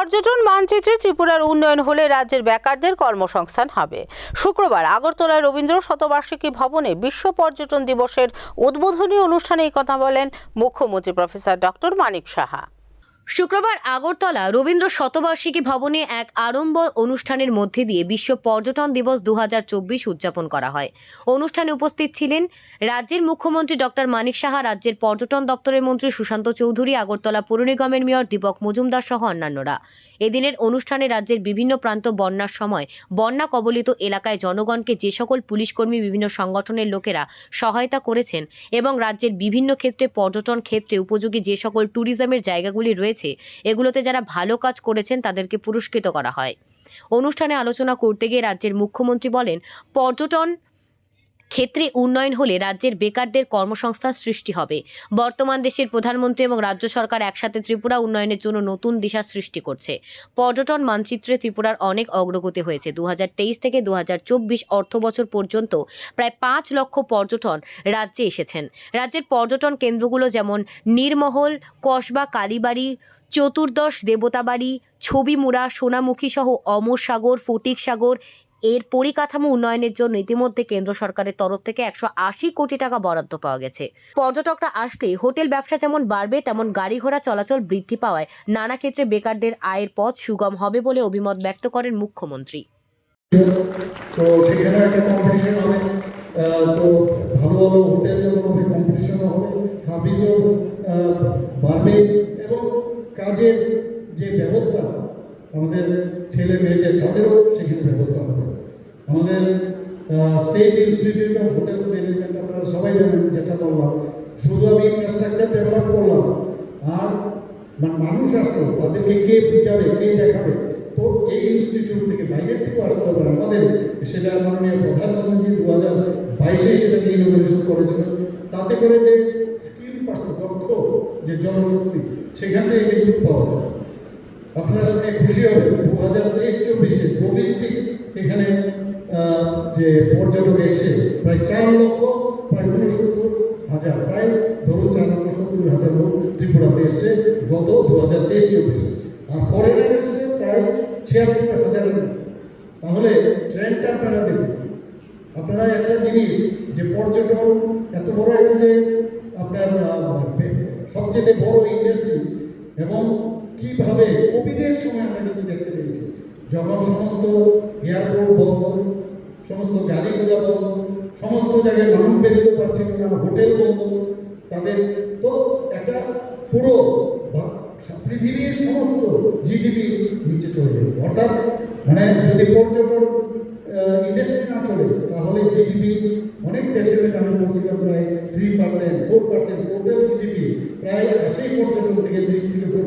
পর্যটন, মানচিত্রে ত্রিপুরার উন্নয়ন হলে রাজ্যের বেকারদের কর্মসংস্থান হবে। শুক্রবার আগরতলায় রবীন্দ্র শতবার্ষিকী ভবনে বিশ্ব পর্যটন দিবসের উদ্বোধনী অনুষ্ঠানে এই কথা বলেন মুখ্যমন্ত্রী প্রফেসর ডক্টর মানিক সাহা। শুক্রবার আগরতলা রবীন্দ্র শতবার্ষিকী ভবনে এক আড়ম্বর অনুষ্ঠানের মধ্যে দিয়ে বিশ্ব পর্যটন দিবস দু হাজার চব্বিশ উদযাপন করা হয়। অনুষ্ঠানে উপস্থিত ছিলেন রাজ্যের মুখ্যমন্ত্রী ডক্টর মানিক সাহা, রাজ্যের পর্যটন দপ্তরের মন্ত্রী সুশান্ত চৌধুরী, আগরতলা পৌর নিগমের মেয়র দীপক মজুমদার সহ অন্যান্যরা। এদিনের অনুষ্ঠানে রাজ্যের বিভিন্ন প্রান্ত বন্যার সময় বন্যা কবলিত এলাকায় জনগণকে যে সকল পুলিশকর্মী বিভিন্ন সংগঠনের লোকেরা সহায়তা করেছেন এবং রাজ্যের বিভিন্ন ক্ষেত্রে পর্যটন ক্ষেত্রে উপযোগী যে সকল ট্যুরিজমের জায়গাগুলি রয়েছে এগুলোতে যারা ভালো কাজ করেছেন তাদেরকে পুরস্কৃত করা হয়। অনুষ্ঠানে আলোচনা করতে গিয়ে রাজ্যের মুখ্যমন্ত্রী বলেন, পর্যটন ক্ষেত্রে উন্নয়ন হলে রাজ্যের বেকারদের কর্মসংস্থান সৃষ্টি হবে। বর্তমান দেশের প্রধানমন্ত্রী এবং রাজ্য সরকার একসাথে ত্রিপুরা উন্নয়নের জন্য নতুন দিশা সৃষ্টি করছে। পর্যটন মানচিত্রে ত্রিপুরার অনেক অগ্রগতি হয়েছে। দু হাজার তেইশ থেকে দু অর্থ বছর পর্যন্ত প্রায় পাঁচ লক্ষ পর্যটন রাজ্যে এসেছেন। রাজ্যের পর্যটন কেন্দ্রগুলো যেমন নীরমহল, কসবা, কালীবাড়ি, চতুর্দশ, দেবতাবাড়ি, ছবিমুড়া সোনামুখী সহ অমর সাগর ফটিক সাগর এর পরিকাঠামো উন্নয়নের জন্য ইতিমধ্যে কেন্দ্র সরকারের তরফ থেকে একশো আশি কোটি টাকা বরাদ্দ পাওয়া গেছে। পর্যটকরা আসলে হোটেল ব্যবসা যেমন বাড়বে, তেমন গাড়ি ঘোড়া চলাচল বৃদ্ধি পাওয়ায় নানা ক্ষেত্রে বেকারদের আয়ের পথ সুগম হবে বলে অভিমত ব্যক্ত করেন মুখ্যমন্ত্রী। তো সেখানে একটা কম্পিটিশন হবে। তো ভালো ভালো হোটেল যখন হবে কম্পিটিশনও হবে সার্ভিসও বাড়বে এবং কাজের যে ব্যবস্থা আমাদের ছেলে মেয়েদের তাদেরও সেখানে ব্যবস্থা হবে। আমাদের state institute of hotel management আপনারা সবাই জানেন, যেটা বললাম। শুধু আমি ইনফ্রাস্ট্রাকচার ডেভেলপ করলাম, আর মানুষ আসতো তাদেরকে কে বুঝাবে, কে দেখাবে? তো এই ইনস্টিটিউট থেকে বাইরের থেকেও আসতে হবে আমাদের সেটা মাননীয় প্রধানমন্ত্রী দু হাজার বাইশে সেটাকে ইনোভেশন করেছিল তাতে করে যে স্কিল পার্সন দক্ষ যে জনশক্তি, সেখান থেকে কিন্তু পাওয়া যাবে আপনারা শুনে খুশি হবে দু হাজার তেইশ চব্বিশে ডোমেস্টিক এখানে যে পর্যটক এসছে প্রায় চার লক্ষ প্রায় উনসত্তর হাজার প্রায় ধরুন চার লক্ষ সত্তর হাজার লোক ত্রিপুরাতে এসছে গত দু হাজার তেইশ চব্বিশে। আর ফরেনার এসছে প্রায় ছিয়াত্তর হাজার তাহলে ট্রেনটা আপনারা দেখুন। আপনারা একটা জিনিস যে পর্যটন এত বড় একটা যে আপনার আহ, সবচেয়ে বড় ইন্ডাস্ট্রি এবং কীভাবে কোভিডের সময় আমরা কিন্তু দেখতে পেয়েছি। যখন সমস্ত এয়ারপোর্ট বন্ধ সমস্ত গাড়ি গাড়িগুলো বন্ধ সমস্ত জায়গায় মানুষ বেরোতে পারছে না হোটেল বন্ধ তাদের তো একটা পুরো পৃথিবীর সমস্ত জিডিপি নিচে চলে গেছে। অর্থাৎ মানে যদি পর্যটন ইন্ডাস্ট্রি না চলে, তাহলে জিডিপি অনেক দেশের আমি বলছিলাম প্রায় three percent four percent total GDP প্রায় আসেই পর্যটন থেকে থ্রি থেকে ফোর